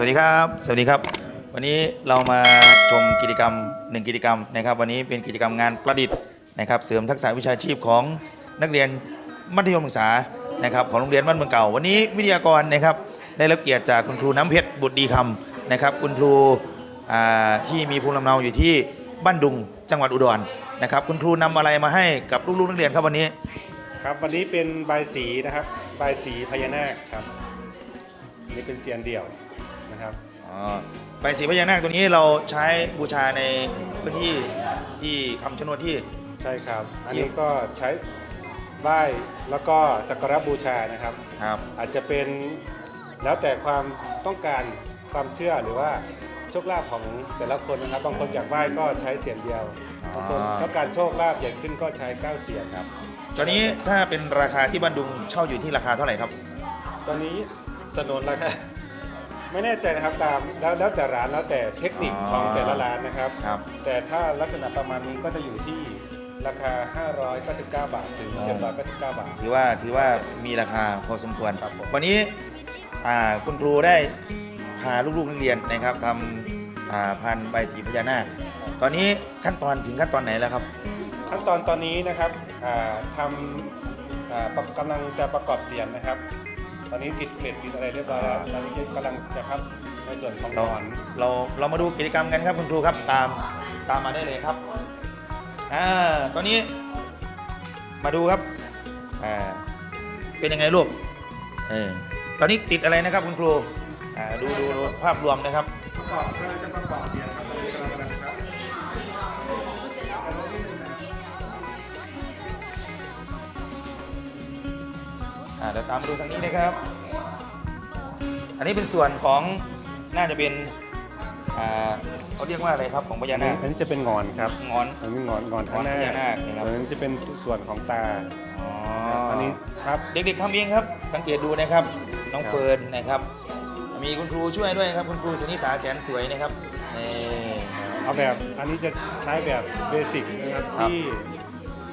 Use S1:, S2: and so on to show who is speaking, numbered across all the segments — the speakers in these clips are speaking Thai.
S1: สวัสดีครับ สวัสดีครับ วันนี้เรามาชมกิจกรรมหนึ่งกิจกรรมนะครับ วันนี้เป็นกิจกรรมงานประดิษฐ์นะครับ เสริมทักษะวิชาชีพของนักเรียนมัธยมศึกษานะครับของโรงเรียนบ้านเมืองเก่า วันนี้วิทยากรนะครับได้รับเกียรติจากคุณครูน้ำเพชรบุตรดีคำนะครับ คุณครูที่มีภูมิลำเนาอยู่ที่บ้านดุงจังหวัดอุดรนะครับ คุณครูนำอะไรมาให้กับลูกๆนักเรียนครับวันนี้
S2: ครับวันนี้เป็นใบสีนะครับใบสีพญานาคครับนนี่เป็นเสียนเดี่ยว นะครับ
S1: อ๋อใบสีพญานาคตัวนี้เราใช้บูชาในพื้นที่ที่คำชะโนดที่
S2: ใช่ครับ อันนี้ก็ใช้ไหว้แล้วก็สักการะบูชานะครับ
S1: ครับ
S2: อาจจะเป็นแล้วแต่ความต้องการความเชื่อหรือว่าโชคลาภของแต่ละคนนะครับ บางคนอยากไหว้ก็ใช้เสียนเดียวบางคนต้องการโชคลาภใหญ่ขึ้นก็ใช้เก้าเสียนครับ
S1: ตัวนี้ถ้าเป็นราคาที่บ้านดุงเช่าอยู่ที่ราคาเท่าไหร่ครับ
S2: ตอนนี้สนนราคา ไม่แน่ใจนะครับตามแล้วแล้วแต่ร้านแล้วแต่เทคนิคของแต่ละร้านนะครับ
S1: ครับ
S2: แต่ถ้าลักษณะประมาณนี้ก็จะอยู่ที่ราคา 599 บาทถึง 799 บาท
S1: ถือว่าถือว่ามีราคาพอสมควร
S2: ครับผม
S1: วันนี้อ่าคุณครูได้พาลูกๆนักเรียนนะครับทำอ่าพันธุ์ใบสีพญานาคตอนนี้ขั้นตอนถึงขั้นตอนไหนแล้วครับ
S2: ขั้นตอนตอนนี้นะครับอ่าทำอ่าประกำลังจะประกอบเสียงนะครับ ตอนนี้ติดเกล็ดติดอะไรเรียบร้อยแล้วตอนนี้กำลังจะครับในส่วนของห
S1: เรา
S2: นอน
S1: เราเรามาดูกิจกรรมกันครับคุณครูครับตามตามมาได้เลยครับอ่าตอนนี้มาดูครับอ่าเป็นยังไงลูกเออตอนนี้ติดอะไรนะครับคุณครูอ่าดูดูดูภาพรวมนะครับ
S2: ประกอบกำลังจะประกอบเสียงครับ
S1: เดี๋ยวตามมาดูทางนี้นะครับ อันนี้เป็นส่วนของน่าจะเป็นอ่าเขาเรียกว่าอะไรครับของพญานาค
S2: อันนี้จะเป็นงอนครับ
S1: งอน
S2: อันนี้งอนงอนข้างหน้าง
S1: อนพญานาคนะครับ
S2: ส่วนนี้จะเป็นส่วนของตา
S1: อ๋อ
S2: อันนี้ครับ
S1: เด็กๆทำเองครับ สังเกตดูนะครับ น้อง
S2: ครับ
S1: เฟิร์นนะครับ มีคุณครูช่วยด้วยครับ คุณครูสนิสาแสนสวยนะครับนี่
S2: เอาแบบอันนี้จะใช้แบบเบสิกนะครับ
S1: ครับ
S2: ที่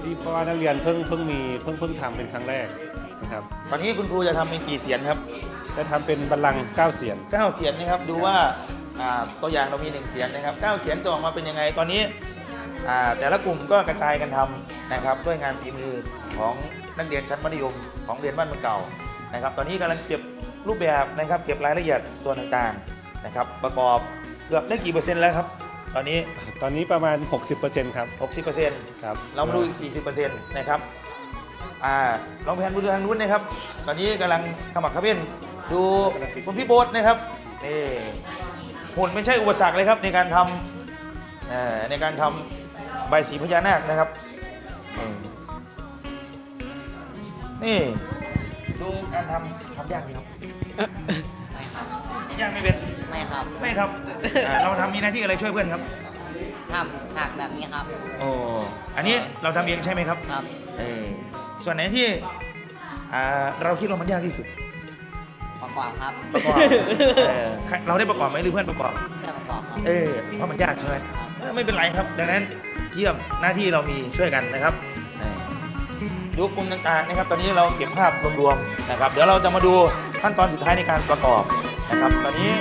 S2: ที่เพราะว่านักเรียนเพิ่งเพิ่งมีเพิ่งเพิ่งทำเป็นครั้งแรก นะครับ
S1: ตอนนี้คุณครูจะทำเป็นกี่เสียนครับ
S2: จะทำเป็นบัลลังก์เก้าเสียน
S1: เก้าเสียนนะครับดูว่าอ่าตัวอย่างเรามีหนึ่งเสียนนะครับเก้าเสียนจะออกมาเป็นยังไงตอนนี้อ่าแต่ละกลุ่มก็กระจายกันทำนะครับด้วยงานฝีมือของนักเรียนชั้นมัธยมของเรียนบ้านเมืองเก่านะครับตอนนี้กำลังเก็บรูปแบบนะครับเก็บรายละเอียดส่วนต่างๆนะครับประกอบเกือบได้กี่เปอร์เซ็นต์แล้วครับตอนนี้
S2: ตอนนี้ประมาณ 60%ครับ
S1: 60%
S2: ครับ
S1: เรามาดูอีก 40%นะครับ อ่าลองแผนดูทางนู้นนะครับ ตอนนี้กำลังขมักเขม้นดูคุณพี่โบ๊ทนะครับนี่หุ่นไม่ใช่อุปสรรคเลยครับในการทำเอ่อในการทำใบสีพญานาคนะครับ นี่นี่ดูการทำทำยากไหมครับ
S3: ไม่ครับ
S1: ยากไม่เป็น
S3: ไม่ครับ
S1: ไม่ครับอ่าเราทำมีหน้าที่อะไรช่วยเพื่อนครับ
S3: ทำถักแบบนี้ครับ
S1: โอ้อันนี้เราทำเองใช่ไหมครับ
S3: ครับ
S1: เออ ส่วนไหนที่อ่าเราคิดว่ามันยากที่สุด
S3: ประกอบครับ
S1: ประกอบเออใครเราได้ประกอบไหมหรือเพื่อนประกอบ
S3: ได้ประกอบครับ
S1: เออเพราะมันยากใช่ไหมเออไม่เป็นไรครับ ดังนั้นเยี่ยมหน้าที่เรามีช่วยกันนะครับเออดูกลุ่มต่างๆนะครับ ตอนนี้เราเก็บภาพรวมๆนะครับ เดี๋ยวเราจะมาดูขั้นตอนสุดท้ายในการประกอบนะครับ ตอนนี้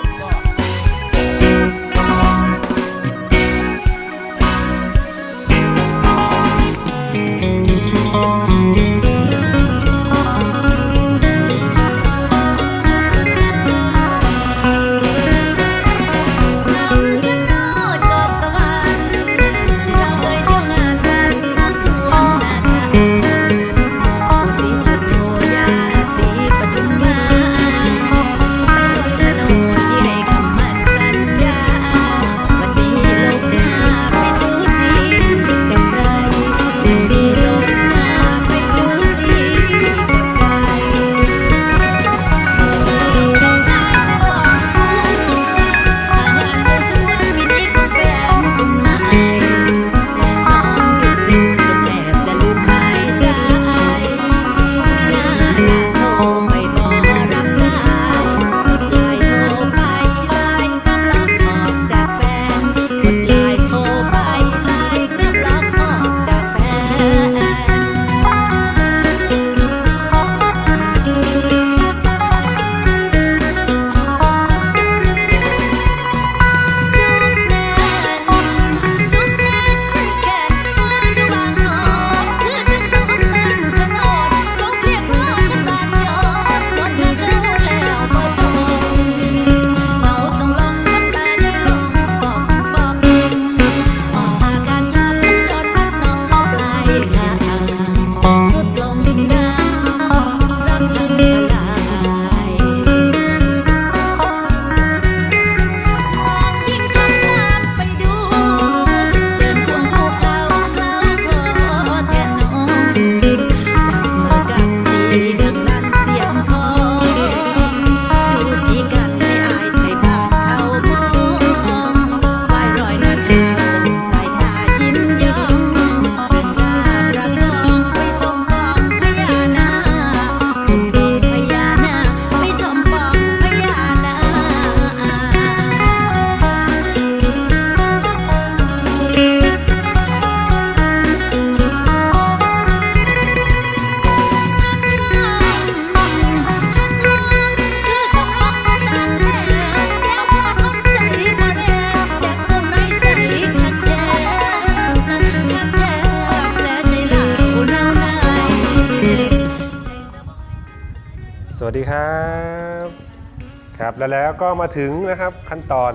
S4: ครับ
S2: แล้วแล้วก็มาถึงนะครับขั้นตอน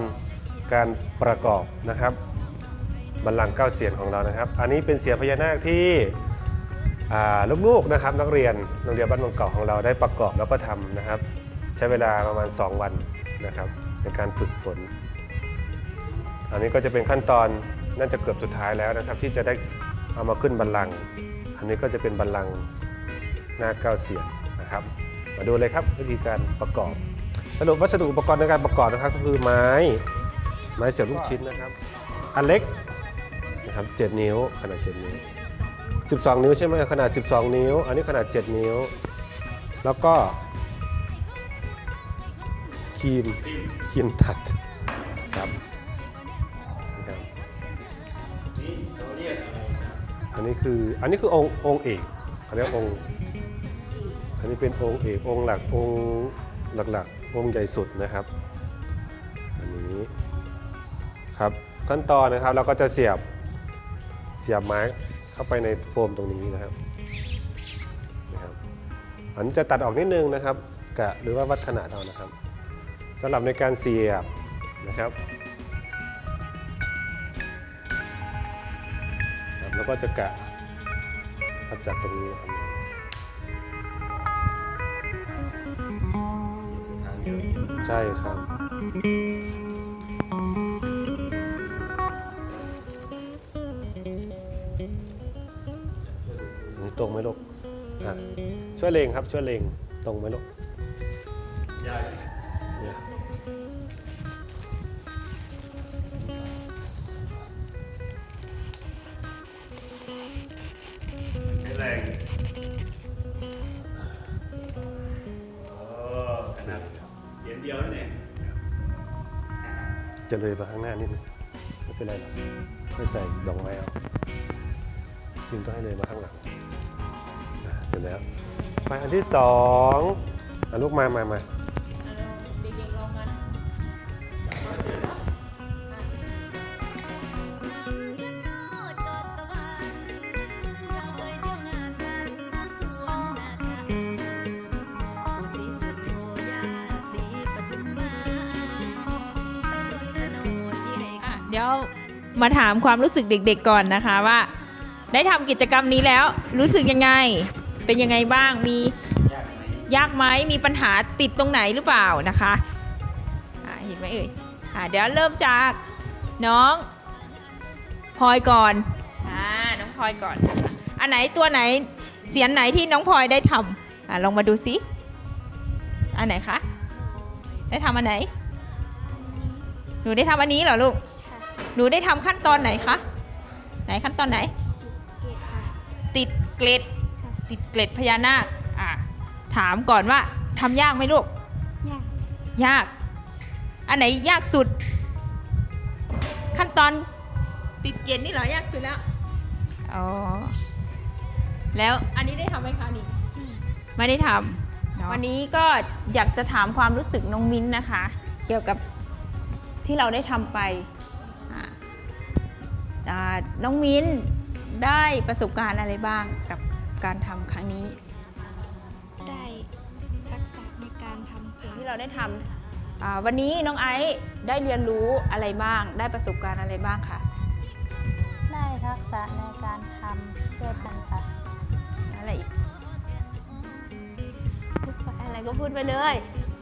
S2: การประกอบนะครับบัลลังก์เก้าเสียนของเรานะครับ อันนี้เป็นเสียพญานาคที่ลูกๆนะครับนักเรียนโรงเรียนบ้านมืองเก่าของเราได้ประกอบแล้วก็ทำนะครับ ใช้เวลาประมาณ 2 วันนะครับ ในการฝึกฝน อันนี้ก็จะเป็นขั้นตอนน่าจะเกือบสุดท้ายแล้วนะครับ ที่จะได้เอามาขึ้นบัลลังก์อันนี้ก็จะเป็นบัลลังก์หน้าเก้าเสียนนะครับ มาดูเลยครับวิธีการประกอบ สรุปวัสดุอุปกรณ์ในการประกอบนะครับ ก็คือไม้ ไม้เสียบลูกชิ้นนะครับ อันเล็กนะครับ7นิ้วขนาด 7 นิ้ว 12 นิ้วใช่ไหมขนาด 12 นิ้ว อันนี้ขนาด 7 นิ้ว แล้วก็ครีมครีมตัดครับนะครับอันนี้คืออันนี้คือองค์องค์เอกเขาเรียกองค์อันนี้เป็นองค์เอกองค์หลักองค์หลักๆ องใหญ่สุดนะครับ อันนี้ครับขั้นตอนนะครับเราก็จะเสียบเสียบไม้เข้าไปในโฟมตรงนี้นะครับนะครับอันนี้จะตัดออกนิดนึงนะครับกะหรือว่าวัดขนาดเอานะครับสำหรับในการเสียบนะครับแล้วก็จะกะครับจากตรงนี้นะครับ ใช่ครับนี่ตรงไหมลูกอะช่วยเลงครับ ช่วยเลงตรงไหมลูก จะเลยไปข้างหน้านิดนึงไม่เป็นไรหรอกไม่ใส่ดอกไม้เอาจริงต้องให้เลยมาข้างหลังเสร็จแล้วไปอันที่สองลูกมามามา
S4: มาถามความรู้สึกเด็กๆก่อนนะคะว่า ได้ทำกิจกรรมนี้แล้วรู้สึกยังไง เป็นยังไงบ้างมียากไหมมีปัญหาติดตรงไหนหรือเปล่านะคะเห็นไหมเอ่ยเดี๋ยวเริ่มจากน้องพลอยก่อนอ่าน้องพลอยก่อนอันไหนตัวไหนเสียงไหนที่น้องพลอยได้ทำอ่าลองมาดูซิอันไหนคะได้ทำอันไหนหนูได้ทำอันนี้เหรอลูก หนูได้ทำขั้นตอนไหนคะ ไหนขั้นตอนไหน ติดเกล็ด ติดเกล็ดพญานาคอะถามก่อนว่าทำยากไหมลูก
S5: ยาก
S4: ยาก อันไหนยากสุด ขั้นตอนติดเกล็ดนี่เหรอยากสุดแล้ว อ๋อ แล้วอันนี้ได้ทำไหมคะนี่ไม่ได้ทำวันนี้ก็อยากจะถามความรู้สึกน้องมิ้นนะคะ เกี่ยวกับที่เราได้ทำไปอะอ่า น้องมิ้นได้ประสบการณ์อะไรบ้างกับการทำครั้งนี้
S5: ได้ทักษะในการทำ
S4: สิ่งที่เราได้ทำอ่าวันนี้น้องไอซ์ได้เรียนรู้อะไรบ้าง ได้ประสบการณ์อะไรบ้างคะ
S5: ได้ทักษะในการทำช่วยกันค่ะ
S4: อะไรอีกพูดไปอะไรก็พูดไปเลย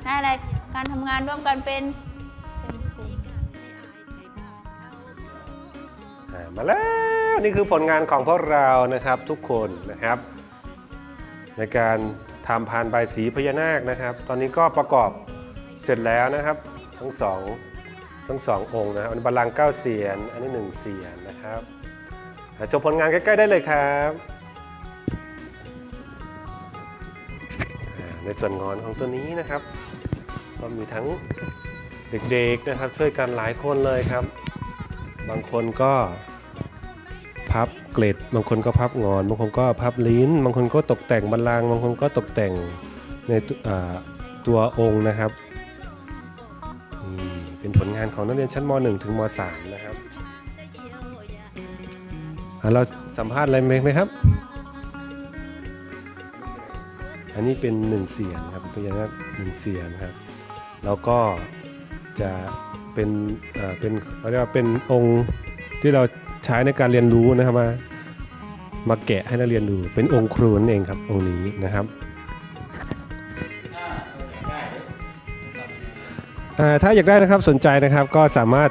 S4: ได้อะไรการทำงานร่วมกันเป็น
S5: เป็น มา
S2: แล้วนี่คือผลงานของพวกเรานะครับทุกคนนะครับ ในการทำพานใบสีพญานาคนะครับ ตอนนี้ก็ประกอบเสร็จแล้วนะครับ ทั้งสองทั้งสององค์นะครับอันนี้บัลลังก์เก้าเสียน อันนี้หนึ่งเสียนนะครับอ่าชมผลงานใกล้ๆได้เลยครับในส่วนงอนของตัวนี้นะครับ ก็มีทั้งเด็กๆนะครับ ช่วยกันหลายคนเลยครับ บางคนก็พับเกล็ด บางคนก็พับงอน บางคนก็พับลิ้น บางคนก็ตกแต่งบัลลังก์บางคนก็ตกแต่งในตัวองค์นะครับ เป็นผลงานของนักเรียนชั้นม .1 ถึงม .3 นะครับเราสัมภาษณ์อะไรไหมครับ อันนี้เป็นหนึ่งเสียนครับพญานาคหนึ่งเสียนครับ แล้วก็จะ เป็นเป็นเขาเรียกว่าเป็นองค์ที่เราใช้ในการเรียนรู้นะครับมามาแกะให้นักเรียนดูเป็นองค์ครูนั่นเองครับองค์นี้นะครับถ้าอยากได้นะครับสนใจนะครับก็สามารถ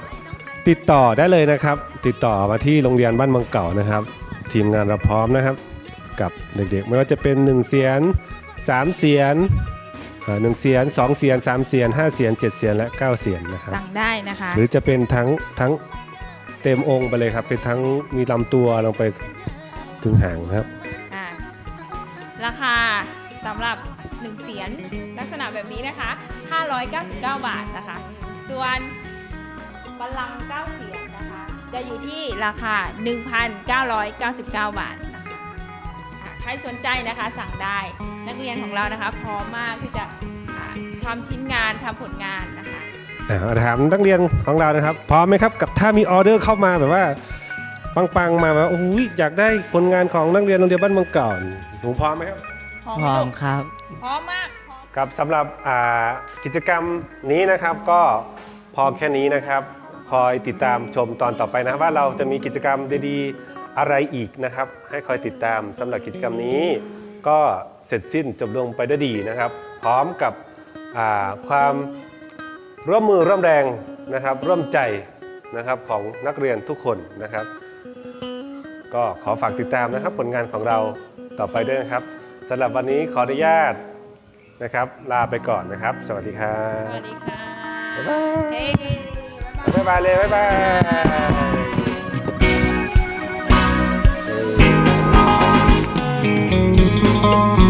S2: ติดต่อได้เลยนะครับ ติดต่อมาที่โรงเรียนบ้านมืองเก่านะครับ ทีมงานเราพร้อมนะครับ กับเด็กๆ ไม่ว่าจะเป็น 1 เสียน 3 เสียน หนึ่งเสียน2เสียน3เสียน5เสียน7เสียนและ9เสียนนะครับ
S4: สั่งได้นะคะ
S2: หรือจะเป็นทั้งทั้งเต็มองค์ไปเลยครับ เป็นทั้งมีลำตัวลงไปถึงหางนะครับ
S4: อ่าราคาสำหรับ1เสียนลักษณะแบบนี้นะคะ 599 บาทนะคะ ส่วนบัลลังก์9เสียนนะคะ จะอยู่ที่ราคา 1,999 บาทนะคะอ่า ใครสนใจนะคะสั่งได้ นักเรียนของเรานะคะ พร้อมมากที่จะอ่าทำชิ้นงานทำผลงานนะคะ
S2: อ่าถามนักเรียนของเรานะครับ พร้อมไหมครับกับถ้ามีออเดอร์เข้ามาแบบว่าปังๆมาแบบว่าโอ้ยอยากได้ผลงานของนักเรียนโรงเรียนบ้านเมืองเก่าหนูพร้อมไหมครับ
S4: พร้อม
S6: พ
S4: ไหม
S6: ร้อ
S4: ลู
S6: ม
S4: ก
S6: ครับ
S4: พร้อมมากพร้อม
S2: ครับสำหรับอ่ากิจกรรมนี้นะครับก็พอแค่นี้นะครับ คอยติดตามชมตอนต่อไปนะว่าเราจะมีกิจกรรมดีๆ อะไรอีกนะครับ ให้คอยติดตามสำหรับกิจกรรมนี้ ก็เสร็จสิ้นจบลงไปด้วยดีนะครับ พร้อมกับอ่าความร่วมมือร่วมแรงนะครับ ร่วมใจนะครับของนักเรียนทุกคนนะครับ ก็ขอฝากติดตามนะครับผลงานของเราต่อไปด้วยนะครับสำหรับวันนี้ขออนุญาตนะครับ ลาไปก่อนนะครับ สวัสดีครั
S4: ส
S2: บ
S4: วัสดีค่ะ
S2: บ๊ายบาย
S4: เฮ้บ๊ายบาย
S2: บ๊ายบายเลยบ๊ายบาย Música